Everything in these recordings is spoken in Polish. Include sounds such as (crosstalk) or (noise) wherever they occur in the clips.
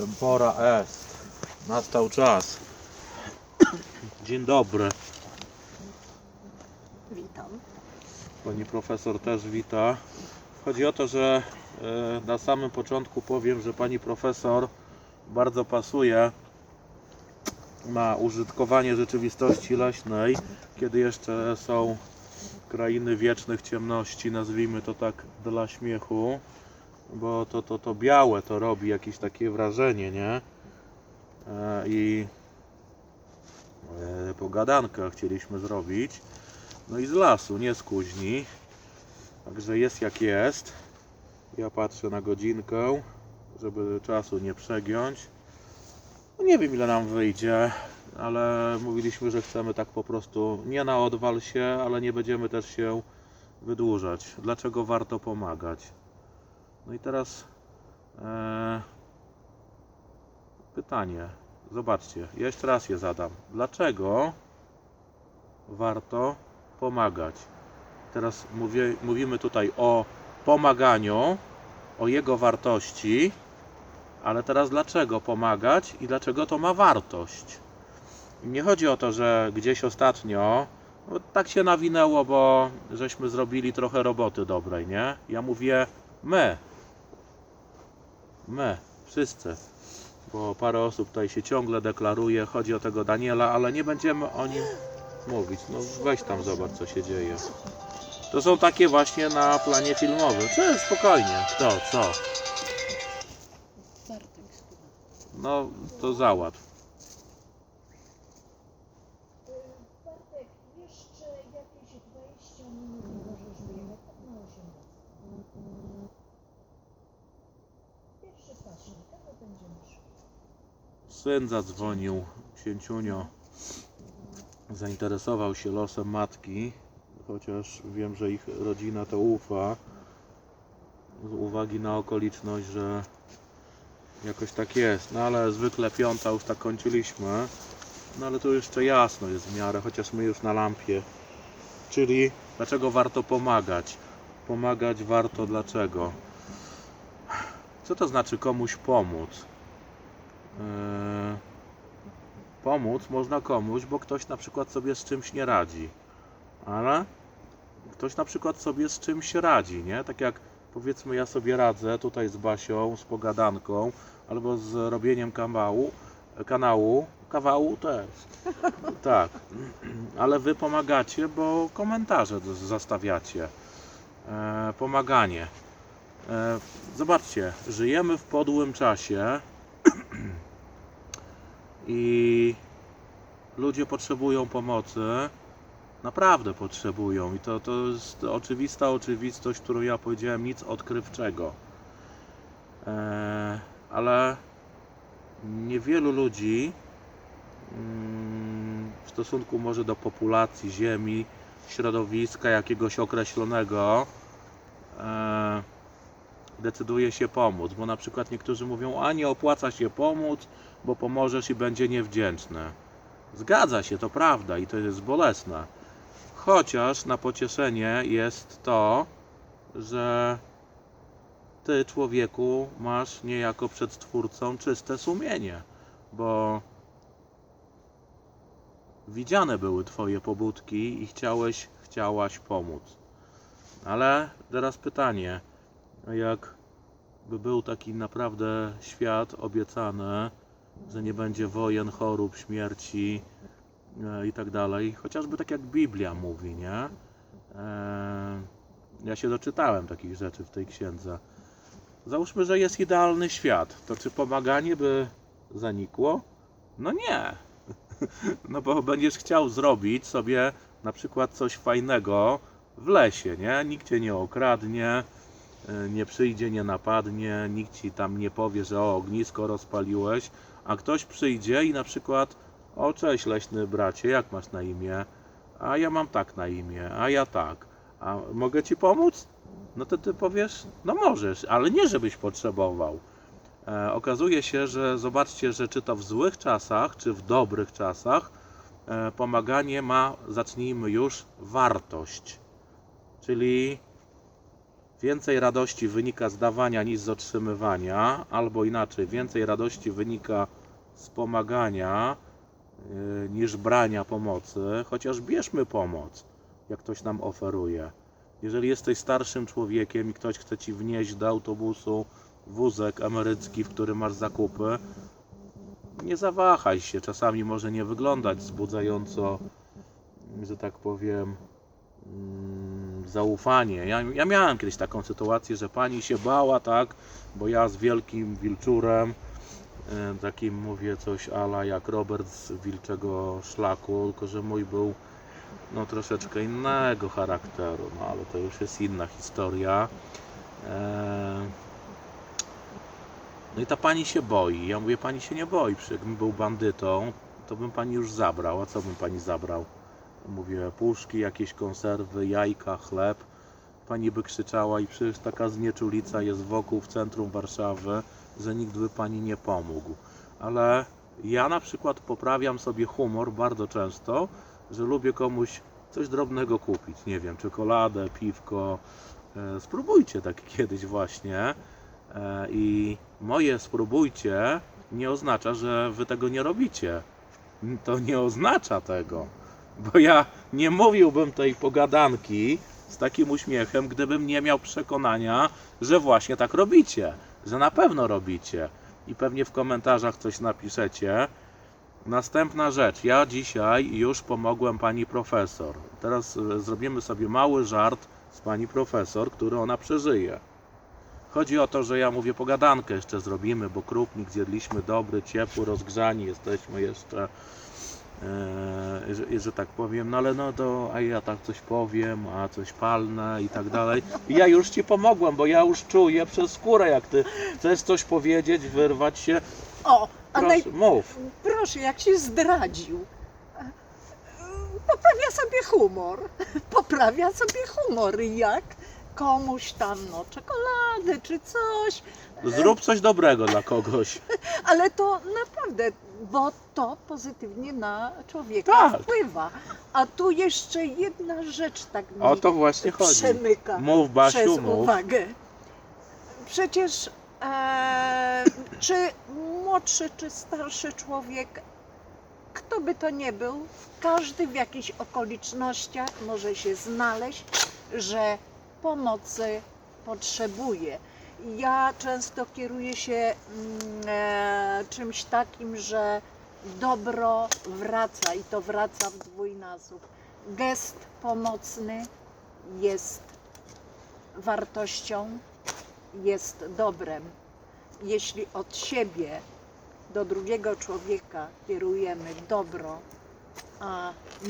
Tempora est. Nastał czas. Dzień dobry. Witam. Pani profesor też wita. Chodzi o to, że e, na samym początku powiem, że pani profesor bardzo pasuje na użytkowanie rzeczywistości leśnej, kiedy jeszcze są krainy wiecznych ciemności, nazwijmy to tak dla śmiechu, bo to, to, to białe to robi jakieś takie wrażenie, nie? E, I e, pogadankę chcieliśmy zrobić. No i z lasu, nie z kuźni. Także jest jak jest. Ja patrzę na godzinkę, żeby czasu nie przegiąć. No nie wiem ile nam wyjdzie, ale mówiliśmy, że chcemy tak po prostu nie na odwal się, ale nie będziemy też się wydłużać. Dlaczego warto pomagać? No i teraz e, pytanie. Zobaczcie, jeszcze raz je zadam. Dlaczego warto pomagać? Teraz mówię, mówimy tutaj o pomaganiu, o jego wartości, ale teraz dlaczego pomagać i dlaczego to ma wartość? Nie chodzi o to, że gdzieś ostatnio, no tak się nawinęło, bo żeśmy zrobili trochę roboty dobrej, nie? Ja mówię my. My, wszyscy. Bo parę osób tutaj się ciągle deklaruje, chodzi o tego Daniela, ale nie będziemy o nim mówić. No weź tam zobacz co się dzieje. To są takie właśnie na planie filmowym. Co spokojnie. Kto, co? No to załatw. Bartek, jeszcze jakieś 20 minut możesz wyjechać, tak na 18. Pierwszy paśnik, tego będziemy szli. Syn zadzwonił, księciunio. Zainteresował się losem matki, chociaż wiem, że ich rodzina to ufa. Z uwagi na okoliczność, że jakoś tak jest. No ale zwykle piąta już tak kończyliśmy. No ale tu jeszcze jasno jest w miarę, chociaż my już na lampie. Czyli dlaczego warto pomagać? Pomagać warto dlaczego? Co to znaczy komuś pomóc? Eee, pomóc można komuś, bo ktoś na przykład sobie z czymś nie radzi. Ale ktoś na przykład sobie z czymś radzi, nie? Tak jak powiedzmy ja sobie radzę tutaj z Basią, z pogadanką, albo z robieniem kanału, kanału, kawału też. (laughs) Tak. Ale wy pomagacie, bo komentarze z- zostawiacie. Eee, pomaganie. Eee, zobaczcie, żyjemy w podłym czasie (clears throat) i ludzie potrzebują pomocy. Naprawdę potrzebują. I to, to jest oczywista oczywistość, którą ja powiedziałem, nic odkrywczego. Eee, ale niewielu ludzi mm, w stosunku może do populacji Ziemi, środowiska jakiegoś określonego, eee, decyduje się pomóc, bo na przykład niektórzy mówią, a nie opłaca się pomóc, bo pomożesz i będzie niewdzięczny. Zgadza się, to prawda i to jest bolesne. Chociaż na pocieszenie jest to, że ty, człowieku, masz niejako przed Stwórcą czyste sumienie, bo widziane były twoje pobudki i chciałeś, chciałaś pomóc. Ale teraz pytanie, a jak by był taki naprawdę świat obiecany, że nie będzie wojen, chorób, śmierci e, i tak dalej, chociażby tak jak Biblia mówi, nie? E, ja się doczytałem takich rzeczy w tej księdze. Załóżmy, że jest idealny świat, to czy pomaganie by zanikło? No nie. (laughs) No bo będziesz chciał zrobić sobie na przykład coś fajnego w lesie, nie? Nikt cię nie okradnie, nie przyjdzie, nie napadnie, nikt ci tam nie powie, że o, ognisko rozpaliłeś, a ktoś przyjdzie i na przykład o, cześć leśny bracie, jak masz na imię? A ja mam tak na imię, a ja tak. A mogę ci pomóc? No to ty powiesz, no możesz, ale nie żebyś potrzebował. E, okazuje się, że zobaczcie, że czy to w złych czasach, czy w dobrych czasach, e, pomaganie ma, zacznijmy już, wartość. Czyli więcej radości wynika z dawania niż z otrzymywania, albo inaczej, więcej radości wynika z pomagania yy, niż brania pomocy, chociaż bierzmy pomoc, jak ktoś nam oferuje. Jeżeli jesteś starszym człowiekiem i ktoś chce ci wnieść do autobusu wózek emerycki, w którym masz zakupy, nie zawahaj się. Czasami może nie wyglądać wzbudzająco, że tak powiem, zaufanie. Ja, ja miałem kiedyś taką sytuację, że pani się bała, tak, bo ja z wielkim wilczurem, takim mówię coś ala jak Robert z Wilczego Szlaku, tylko że mój był no troszeczkę innego charakteru, no ale to już jest inna historia. No i ta pani się boi. Ja mówię, pani się nie boi, przecież jakbym był bandytą, to bym pani już zabrał. A co bym pani zabrał? Mówię, puszki, jakieś konserwy, jajka, chleb. Pani by krzyczała i przecież taka znieczulica jest wokół w centrum Warszawy, że nikt by pani nie pomógł. Ale ja na przykład poprawiam sobie humor bardzo często, że lubię komuś coś drobnego kupić. Nie wiem, czekoladę, piwko. E, Spróbujcie tak (laughs) kiedyś właśnie. E, I moje spróbujcie nie oznacza, że wy tego nie robicie. To nie oznacza tego. Bo ja nie mówiłbym tej pogadanki z takim uśmiechem, gdybym nie miał przekonania, że właśnie tak robicie. Że na pewno robicie. I pewnie w komentarzach coś napiszecie. Następna rzecz. Ja dzisiaj już pomogłem pani profesor. Teraz e, zrobimy sobie mały żart z pani profesor, który ona przeżyje. Chodzi o to, że ja mówię pogadankę jeszcze zrobimy, bo krupnik zjedliśmy dobry, ciepły, rozgrzani jesteśmy jeszcze, że, że tak powiem, no ale no to, a ja tak coś powiem, a coś palne i tak dalej. I ja już ci pomogłem, bo ja już czuję przez skórę, jak ty chcesz coś powiedzieć, wyrwać się, O, a naj... proszę, mów. proszę, jak się zdradził. Poprawia sobie humor. (laughs) Poprawia sobie humor. Jak komuś tam, no, czekoladę czy coś. Zrób coś dobrego dla kogoś. (laughs) Ale to naprawdę, bo to pozytywnie na człowieka Tak. wpływa. A tu jeszcze jedna rzecz tak mi O to właśnie chodzi. przemyka Mów, Basiu, przez mów. uwagę. Przecież e, czy młodszy, czy starszy człowiek, kto by to nie był, każdy w jakichś okolicznościach może się znaleźć, że pomocy potrzebuje. Ja często kieruję się mm, e, czymś takim, że dobro wraca i to wraca w dwójnasób. Gest pomocny jest wartością, jest dobrem. Jeśli od siebie do drugiego człowieka kierujemy dobro,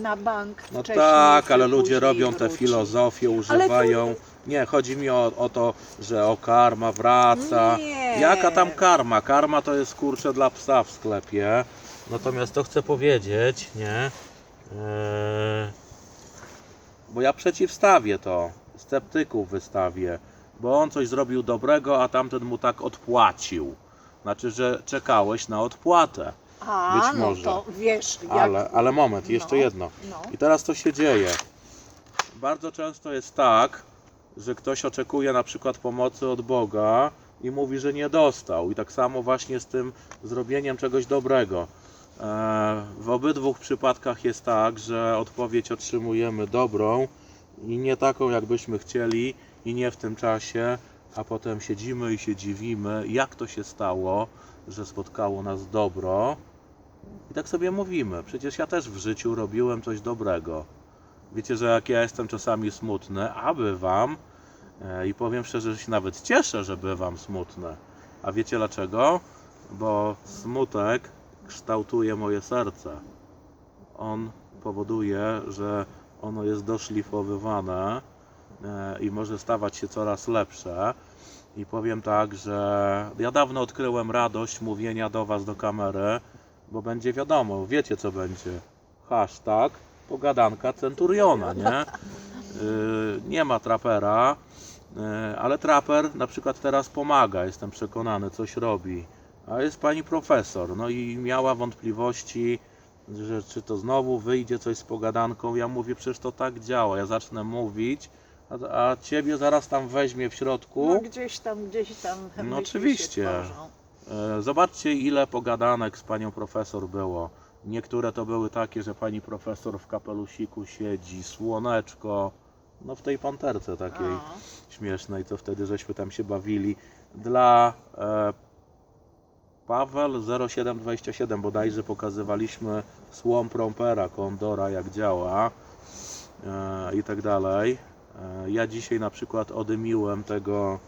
na bank No wcześniej tak, ale ludzie robią te filozofie, używają. Nie, chodzi mi o, o to, że o karma wraca. Nie. Jaka tam karma? Karma to jest kurczę dla psa w sklepie. Natomiast to chcę powiedzieć, nie? Eee, bo ja przeciwstawię to. Sceptyków wystawię. Bo on coś zrobił dobrego, a tamten mu tak odpłacił. Znaczy, że czekałeś na odpłatę. A, być no może. to wiesz, jak... Ale, ale moment, jeszcze No, jedno. No. I teraz to się dzieje. Bardzo często jest tak, że ktoś oczekuje na przykład pomocy od Boga i mówi, że nie dostał. I tak samo właśnie z tym zrobieniem czegoś dobrego. E, W obydwu przypadkach jest tak, że odpowiedź otrzymujemy dobrą i nie taką, jakbyśmy chcieli, i nie w tym czasie, a potem siedzimy i się dziwimy, jak to się stało, że spotkało nas dobro. I tak sobie mówimy, przecież ja też w życiu robiłem coś dobrego. Wiecie, że jak ja jestem czasami smutny, a bywam, e, i powiem szczerze, że się nawet cieszę, że bywam smutny. A wiecie dlaczego? Bo smutek kształtuje moje serce. On powoduje, że ono jest doszlifowywane e, i może stawać się coraz lepsze. I powiem tak, że ja dawno odkryłem radość mówienia do Was do kamery, bo będzie wiadomo, wiecie co będzie. Hashtag pogadanka centuriona, nie? Yy, (laughs) nie ma trapera, yy, ale traper na przykład teraz pomaga, jestem przekonany, coś robi. A jest pani profesor, no i miała wątpliwości, że czy to znowu wyjdzie coś z pogadanką. Ja mówię, przecież to tak działa. Ja zacznę mówić, a, a ciebie zaraz tam weźmie w środku. No gdzieś tam, gdzieś tam No oczywiście. Się tworzą. E, Zobaczcie, ile pogadanek z panią profesor było. Niektóre to były takie, że pani profesor w kapelusiku siedzi, słoneczko. No w tej panterce takiej A. śmiesznej, co wtedy żeśmy tam się bawili. Dla e, Paweł 0727 bodajże pokazywaliśmy słom prompera, kondora, jak działa e, i tak dalej. E, ja dzisiaj na przykład odymiłem tego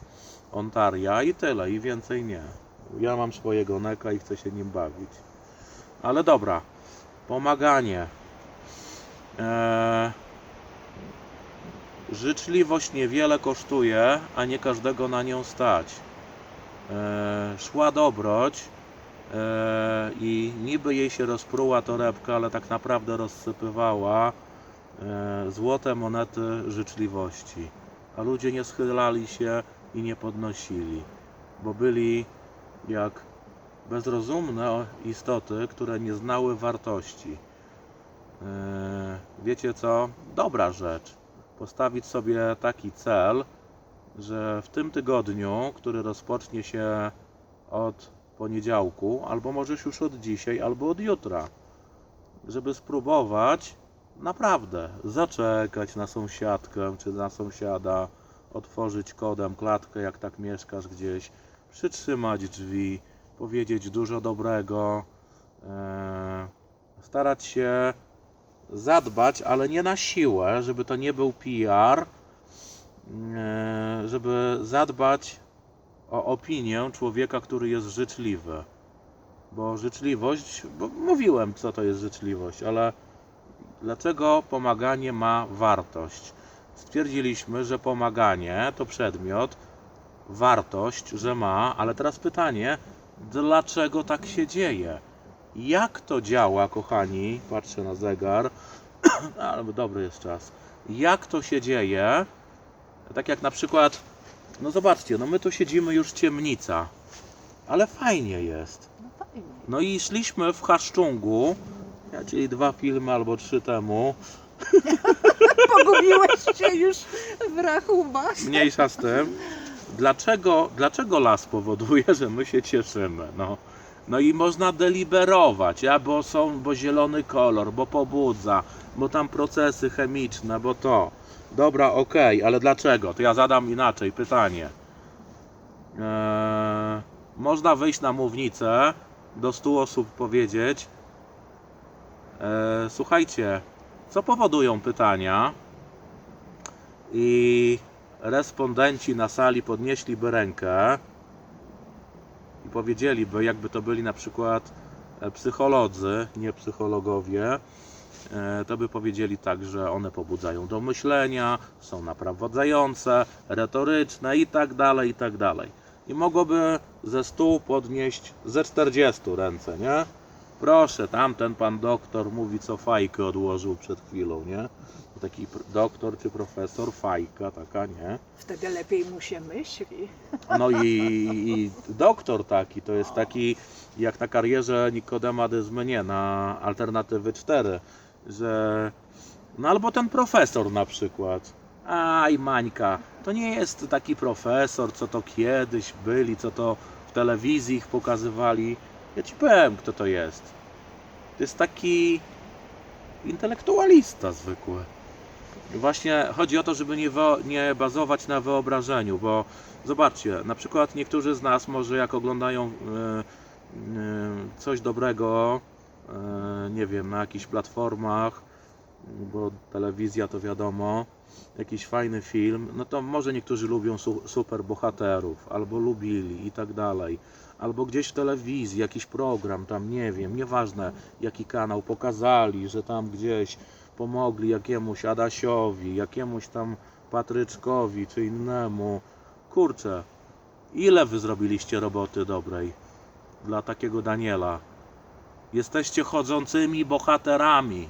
Ontaria i tyle, i więcej nie. Ja mam swojego neka i chcę się nim bawić. Ale dobra, pomaganie. E, życzliwość niewiele kosztuje, a nie każdego na nią stać. E, szła dobroć e, i niby jej się rozpruła torebka, ale tak naprawdę rozsypywała e, złote monety życzliwości. A ludzie nie schylali się i nie podnosili, bo byli jak bezrozumne istoty, które nie znały wartości. E, Wiecie co? Dobra rzecz. Postawić sobie taki cel, że w tym tygodniu, który rozpocznie się od poniedziałku, albo możesz już od dzisiaj, albo od jutra, żeby spróbować naprawdę zaczekać na sąsiadkę czy na sąsiada, otworzyć kodem klatkę, jak tak mieszkasz gdzieś, przytrzymać drzwi, powiedzieć dużo dobrego, e, starać się zadbać, ale nie na siłę, żeby to nie był PR, e, żeby zadbać o opinię człowieka, który jest życzliwy. Bo życzliwość, bo mówiłem, co to jest życzliwość, ale dlaczego pomaganie ma wartość? Stwierdziliśmy, że pomaganie to przedmiot, wartość, że ma, ale teraz pytanie, dlaczego tak się dzieje? Jak to działa, kochani? Patrzę na zegar, (clears throat) ale dobry jest czas. Jak to się dzieje? Tak jak na przykład, no zobaczcie, no my tu siedzimy już ciemnica, ale fajnie jest. No. No i szliśmy w Haszczungu, czyli dwa filmy albo trzy temu, (laughs) Pogubiłeś się już w rachubach. mniejsza z tym. Dlaczego, dlaczego las powoduje, że my się cieszymy? No, no i można deliberować, a bo są, bo zielony kolor, bo pobudza, bo tam procesy chemiczne, bo to. Dobra, okej, ale dlaczego? To ja zadam inaczej pytanie. Eee, można wyjść na mównicę, do 100 osób powiedzieć eee, słuchajcie, co powodują pytania i respondenci na sali podnieśliby rękę i powiedzieliby, jakby to byli na przykład e, psycholodzy, nie psychologowie, e, to by powiedzieli tak, że one pobudzają do myślenia, są naprowadzające, retoryczne i tak dalej, i tak dalej. I mogłoby ze stół podnieść ze 40 ręce, nie? Proszę, tamten pan doktor mówi, co fajkę odłożył przed chwilą, nie? Taki doktor czy profesor, fajka taka, nie? Wtedy lepiej mu się myśli. (laughs) No i, i doktor taki, to jest taki jak na karierze Nikodema Dyzmenie na Alternatywy 4, że no albo ten profesor na przykład. Aj Mańka, to nie jest taki profesor, co to kiedyś byli, co to w telewizji ich pokazywali. Ja ci powiem, kto to jest. To jest taki intelektualista zwykły. Właśnie chodzi o to, żeby nie, nie bazować na wyobrażeniu, bo zobaczcie, na przykład niektórzy z nas może jak oglądają e, e, coś dobrego, e, nie wiem, na jakichś platformach, bo telewizja to wiadomo, jakiś fajny film, no to może niektórzy lubią su- super bohaterów, albo lubili i tak dalej, albo gdzieś w telewizji jakiś program, tam nie wiem, nieważne jaki kanał pokazali, że tam gdzieś pomogli jakiemuś Adasiowi, jakiemuś tam Patryczkowi czy innemu. Kurczę, ile wy zrobiliście roboty dobrej dla takiego Daniela? Jesteście chodzącymi bohaterami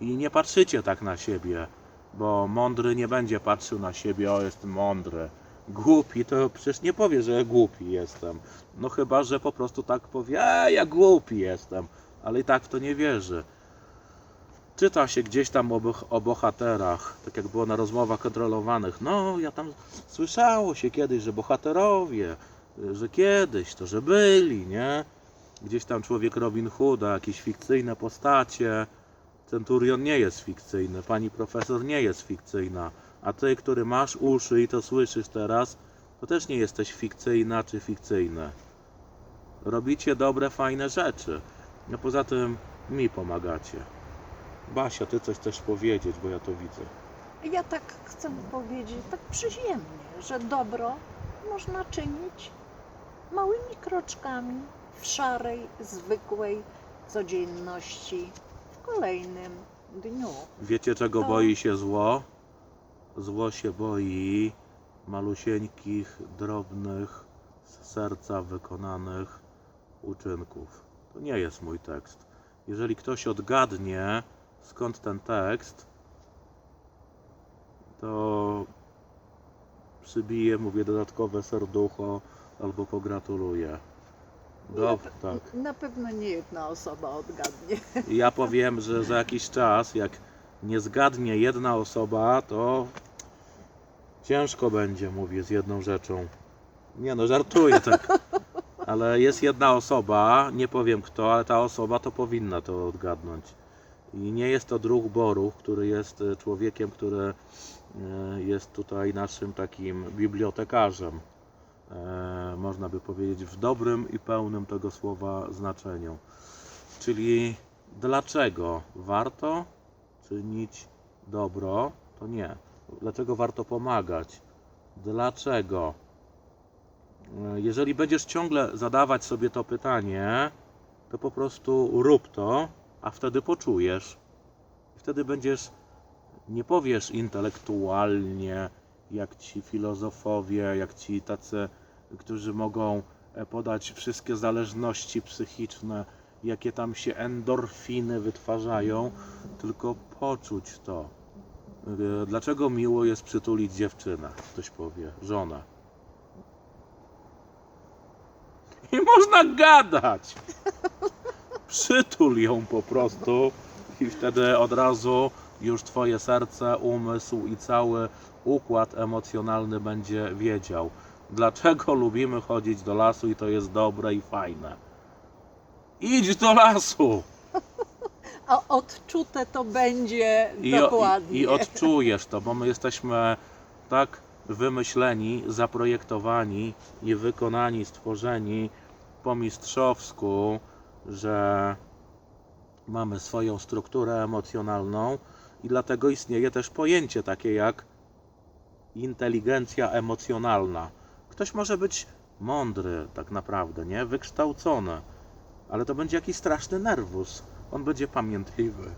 i nie patrzycie tak na siebie, bo mądry nie będzie patrzył na siebie, o jestem mądry. Głupi to przecież nie powie, że głupi jestem. No chyba, że po prostu tak powie, e, ja głupi jestem, ale i tak w to nie wierzy. Czyta się gdzieś tam o, o bohaterach, tak jak było na rozmowach kontrolowanych. No, ja tam słyszało się kiedyś, że bohaterowie, że kiedyś, to że byli, nie? Gdzieś tam człowiek Robin Hooda, jakieś fikcyjne postacie. Centurion nie jest fikcyjny, pani profesor nie jest fikcyjna. A ty, który masz uszy i to słyszysz teraz, to też nie jesteś fikcyjna czy fikcyjny. Robicie dobre, fajne rzeczy. No poza tym mi pomagacie. Basia, ty coś chcesz powiedzieć, bo ja to widzę. Ja tak chcę powiedzieć, tak przyziemnie, że dobro można czynić małymi kroczkami w szarej, zwykłej codzienności, w kolejnym dniu. Wiecie, czego To- boi się zło? Zło się boi malusieńkich, drobnych, z serca wykonanych uczynków. To nie jest mój tekst. Jeżeli ktoś odgadnie, skąd ten tekst, to przybije, mówię, dodatkowe serducho albo pogratuluję. Dob, tak. Na pewno nie jedna osoba odgadnie. Ja powiem, że za jakiś czas, jak nie zgadnie jedna osoba, to ciężko będzie, mówię, z jedną rzeczą. Nie no, żartuję tak. Ale jest jedna osoba, nie powiem kto, ale ta osoba to powinna to odgadnąć. I nie jest to druh Boruch, który jest e, człowiekiem, który e, jest tutaj naszym takim bibliotekarzem. E, Można by powiedzieć w dobrym i pełnym tego słowa znaczeniu. Czyli dlaczego warto czynić dobro? To nie. Dlaczego warto pomagać? Dlaczego? Jeżeli będziesz ciągle zadawać sobie to pytanie, to po prostu rób to, a wtedy poczujesz. Wtedy będziesz, nie powiesz intelektualnie, jak ci filozofowie, jak ci tacy, którzy mogą e, podać wszystkie zależności psychiczne, jakie tam się endorfiny wytwarzają, tylko poczuć to. Dlaczego miło jest przytulić dziewczynę? Ktoś powie, żonę. I można gadać. (laughs) Przytul ją po prostu i wtedy od razu już twoje serce, umysł i cały układ emocjonalny będzie wiedział, dlaczego (laughs) lubimy chodzić do lasu i to jest dobre i fajne. Idź do lasu (laughs) A odczute to będzie i, dokładnie. i, i odczujesz to, bo my jesteśmy tak wymyśleni, zaprojektowani i wykonani, stworzeni po mistrzowsku, że mamy swoją strukturę emocjonalną i dlatego istnieje też pojęcie takie jak inteligencja emocjonalna. Ktoś może być mądry tak naprawdę, nie? Wykształcony, ale to będzie jakiś straszny nerwus. On będzie pamiętliwy,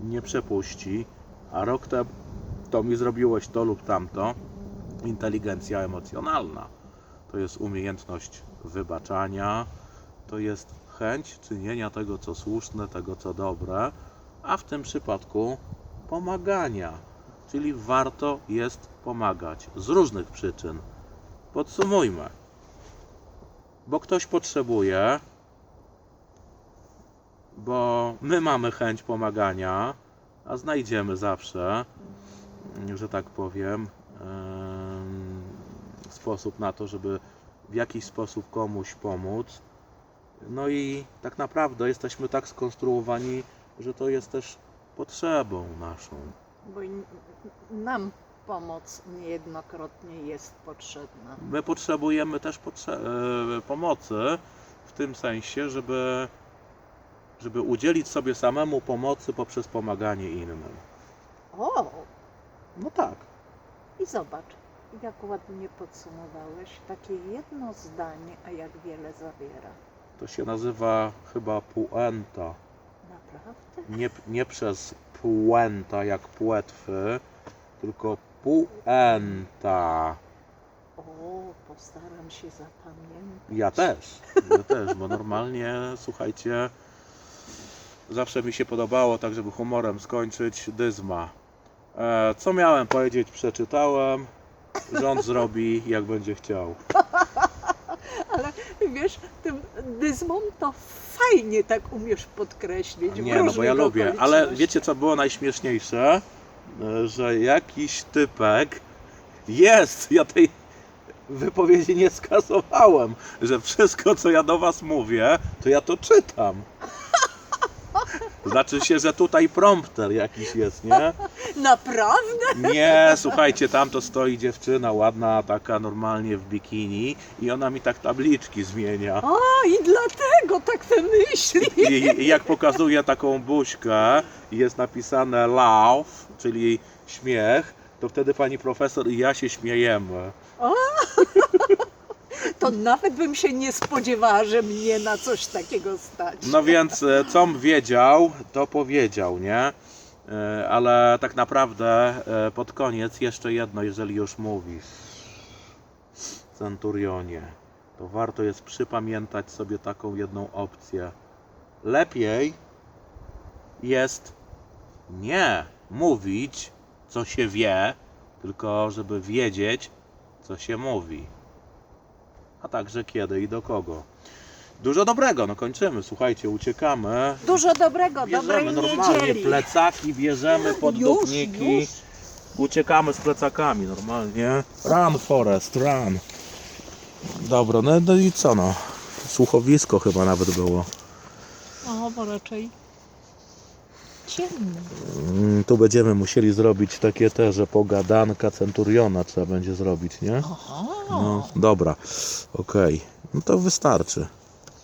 nie przepuści, a rok temu to mi zrobiłeś to lub tamto. Inteligencja emocjonalna to jest umiejętność wybaczania, to jest chęć czynienia tego, co słuszne, tego, co dobre, a w tym przypadku pomagania. Czyli warto jest pomagać z różnych przyczyn. Podsumujmy. Bo ktoś potrzebuje, bo my mamy chęć pomagania, a znajdziemy zawsze, że tak powiem, em, sposób na to, żeby w jakiś sposób komuś pomóc. No i tak naprawdę jesteśmy tak skonstruowani, że to jest też potrzebą naszą. Bo nam pomoc niejednokrotnie jest potrzebna. My potrzebujemy też potrze- e, pomocy w tym sensie, żeby, żeby udzielić sobie samemu pomocy poprzez pomaganie innym. O, No tak. i zobacz, jak ładnie podsumowałeś. Takie jedno zdanie, a jak wiele zawiera. To się nazywa chyba puenta. Naprawdę? Nie, nie przez puenta jak płetwy, tylko puenta. O, postaram się zapamiętać. Ja też. Ja też, bo normalnie, słuchajcie, zawsze mi się podobało, tak żeby humorem skończyć, dyzma. E, co miałem powiedzieć, przeczytałem. Rząd zrobi, jak będzie chciał. Wiesz, tym dyzmą to fajnie tak umiesz podkreślić. Nie, no bo ja lubię, ale wiecie co było najśmieszniejsze? Że jakiś typek jest, ja tej wypowiedzi nie skasowałem, że wszystko co ja do was mówię, to ja to czytam. Znaczy się, że tutaj prompter jakiś jest, nie? (laughs) Naprawdę? Nie, słuchajcie, tam to stoi dziewczyna ładna, taka normalnie w bikini i ona mi tak tabliczki zmienia. A, i dlatego tak te myśli. I, I jak pokazuje taką buźkę i jest napisane laugh, czyli śmiech, to wtedy pani profesor i ja się śmiejemy. (laughs) To nawet bym się nie spodziewała, że mnie na coś takiego stać. No więc e, com wiedział, to powiedział, nie? E, Ale tak naprawdę e, pod koniec jeszcze jedno, jeżeli już mówisz, Centurionie, to warto jest przypamiętać sobie taką jedną opcję. Lepiej jest nie mówić, co się wie, tylko żeby wiedzieć, co się mówi. A także kiedy i do kogo. Dużo dobrego, no kończymy, słuchajcie, uciekamy. Dużo dobrego, dobrej Bierzemy normalnie niedzieli. plecaki, bierzemy podróbniki. już. Uciekamy z plecakami normalnie. Run Forest, run. Dobra, no, no i co no? Słuchowisko chyba nawet było. O, bo raczej ciemno. Mm, tu będziemy musieli zrobić takie te, że pogadanka Centuriona trzeba będzie zrobić, nie? Aha. No, dobra, okej. No to wystarczy.